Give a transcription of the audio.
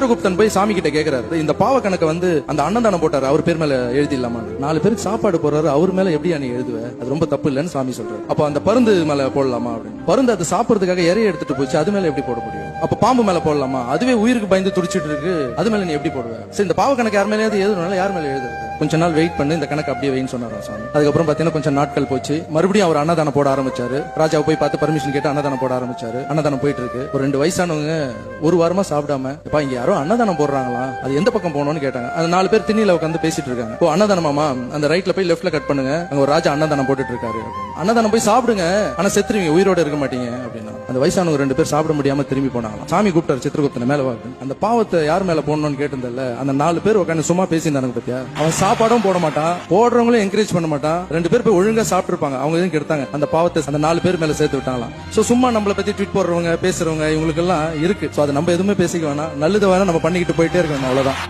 சித்திரகுப்தன் போய் சாமி கிட்ட கேக்குறாரு இந்த பாவ கணக்க வந்து அந்த அன்னதானம் போட்டாரு அவர் பேர் மேல எழுதிடலாமா நாலு பேருக்கு சாப்பாடு போறாரு அவர் மேல எப்படி நீ எழுதுவ? அது ரொம்ப தப்பு இல்லைன்னு சாமி சொல்றாரு. அப்ப அந்த பருந்து மேல போடலாமா அப்படின்னு. பருந்து அது சாப்பிடுறதுக்காக இறைய எடுத்துட்டு போச்சு அது மேல எப்படி போட முடியும்? அப்ப பாம்பு மேல போடலாமா? அதுவே உயிருக்கு பயந்து துடிச்சிட்டு இருக்கு. அது மேல நீ எப்படி போடுவ? சரி இந்த பாவ கணக்கு யார் மேலேயாவது எழுதுனால யார் மேல எழுதுறது? கொஞ்ச நாள் வெயிட் பண்ணி இந்த கணக்கு அப்படியே வைன்னு சொன்னாராம் சாமி அதுக்கப்புறம் பாத்தீங்கன்னா கொஞ்சம் நாட்கள் போச்சு. மறுபடியும் அவர் அன்னதானம் போட ஆரம்பிச்சாரு. ராஜாவை போய் பார்த்து பர்மிஷன் கேட்டு அன்னதானம் போட ஆரம்பிச்சாரு. அன்னதானம் போயிட்டு இருக்கு. ஒரு ரெண்டு வயசானவங்க ஒரு வாரமா சாப்பிடாம இப்ப இங்க யாரோ அன்னதானம் போடுறாங்களா? அது எந்த பக்கம் போகணும்னு கேட்டாங்க. அந்த நாலு பேர் திண்ணில உட்காந்து பேசிட்டு இருக்காங்க. ஓ அன்னதானமாமா அந்த ரைட்ல போய் லெஃப்ட்ல கட் பண்ணுங்க. அங்க ஒரு ராஜா அன்னதானம் போட்டுட்டு இருக்காரு. அன்னதானம் போய் சாப்பிடுங்க. ஆனா செத்துருவீங்க உயிரோட இருக்க மாட்டீங்க அப்படின்னா. அந்த வயசானவங்க ரெண்டு பேர் சாப்பிட முடியாம திரும்பி போனாங்களாம் சாமி கூப்பிட்டாரு சித்திரகுப்தனை மேல வாக்கு அந்த பாவத்தை யார் மேல போடணும்னு கேட்டிருந்தல அந்த நாலு பேர் உட்காந்து சும்மா பேசியிருந்தாங்க பத்தியா? அவன் சாப்பாடும் போட மாட்டான் போடுறவங்களும் என்கரேஜ் பண்ண மாட்டான். ரெண்டு பேர் போய் ஒழுங்கா சாப்பிட்டுருப்பாங்க அவங்க எதுவும் கெடுத்தாங்க. அந்த பாவத்தை அந்த நாலு பேர் மேல சேர்த்து விட்டாங்களாம். சோ சும்மா நம்மளை பத்தி ட்வீட் போடுறவங்க பேசுறவங்க இவங்களுக்கு எல்லாம் இருக்கு. சோ அதை நம்ம எதுவுமே பேசிக்க வேணாம். நல்லது வேணா நம்ம பண்ணிக்கிட்டு போயிட்டே இருக்கணும் அவ்வளவுதான்.